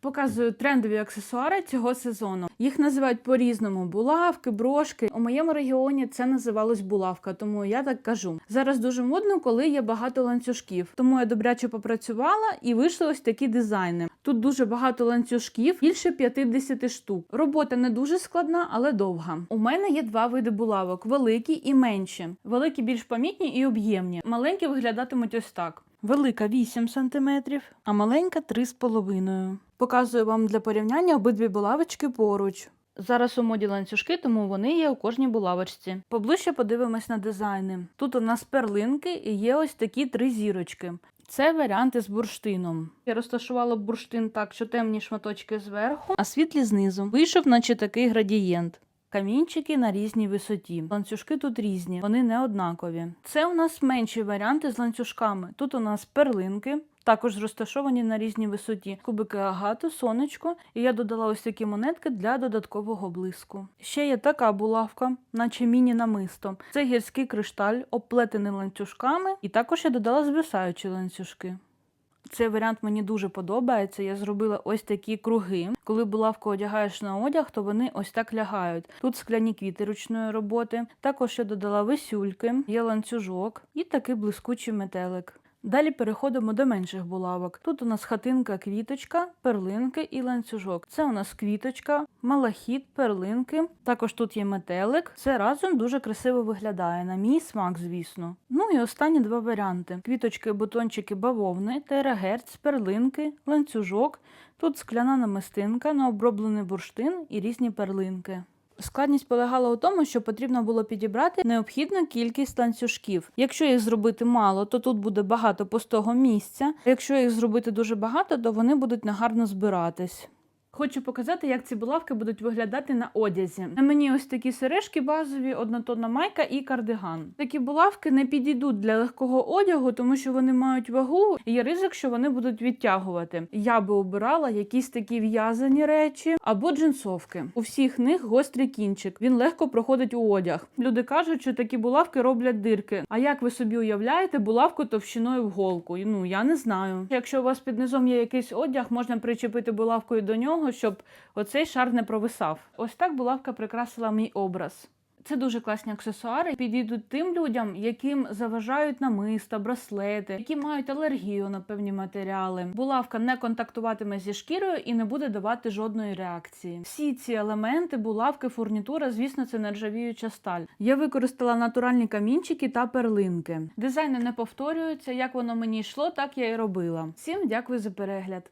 Показую трендові аксесуари цього сезону. Їх називають по-різному: булавки, брошки. У моєму регіоні це називалось булавка, тому я так кажу. Зараз дуже модно, коли є багато ланцюжків. Тому я добряче попрацювала і вийшли ось такі дизайни. Тут дуже багато ланцюжків, більше 50 штук. Робота не дуже складна, але довга. У мене є два види булавок: великі і менші. Великі більш помітні і об'ємні. Маленькі виглядатимуть ось так. Велика 8 см, а маленька 3,5 Показую вам для порівняння обидві булавочки поруч. Зараз у моді ланцюжки, тому вони є у кожній булавочці. Поближче подивимось на дизайни. Тут у нас перлинки і є ось такі три зірочки. Це варіанти з бурштином. Я розташувала бурштин так, що темні шматочки зверху, а світлі знизу. Вийшов, наче такий градієнт. Камінчики на різній висоті. Ланцюжки тут різні, вони не однакові. Це у нас менші варіанти з ланцюжками. Тут у нас перлинки, також розташовані на різній висоті. Кубики агату, сонечко, і я додала ось такі монетки для додаткового блиску. Ще є така булавка, наче міні-намисто. Це гірський кришталь, обплетений ланцюжками, і також я додала звисаючі ланцюжки. Цей варіант мені дуже подобається. Я зробила ось такі круги. Коли булавку одягаєш на одяг, то вони ось так лягають. Тут скляні квіти ручної роботи. Також я додала висюльки, є ланцюжок і такий блискучий метелик. Далі переходимо до менших булавок. Тут у нас хатинка, квіточка, перлинки і ланцюжок. Це у нас квіточка, малахіт, перлинки. Також тут є метелик. Це разом дуже красиво виглядає, на мій смак, звісно. Ну і останні два варіанти: квіточки, бутончики бавовни, терагерц, перлинки, ланцюжок. Тут скляна намистинка, необроблений бурштин і різні перлинки. Складність полягала у тому, що потрібно було підібрати необхідну кількість ланцюжків. Якщо їх зробити мало, то тут буде багато пустого місця. Якщо їх зробити дуже багато, то вони будуть негарно збиратись. Хочу показати, як ці булавки будуть виглядати на одязі. На мені ось такі сережки базові, однотонна майка і кардиган. Такі булавки не підійдуть для легкого одягу, тому що вони мають вагу, і є ризик, що вони будуть відтягувати. Я би обирала якісь такі в'язані речі або джинсовки. У всіх них гострий кінчик. Він легко проходить у одяг. Люди кажуть, що такі булавки роблять дирки. А як ви собі уявляєте, булавку товщиною в голку? Ну я не знаю. Якщо у вас під низом є якийсь одяг, можна причепити булавкою до нього, щоб оцей шар не провисав. Ось так булавка прикрасила мій образ. Це дуже класні аксесуари. Підійдуть тим людям, яким заважають намиста, браслети, які мають алергію на певні матеріали. Булавка не контактуватиме зі шкірою і не буде давати жодної реакції. Всі ці елементи, булавки, фурнітура, звісно, це нержавіюча сталь. Я використала натуральні камінчики та перлинки. Дизайни не повторюються. Як воно мені йшло, так я і робила. Всім дякую за перегляд.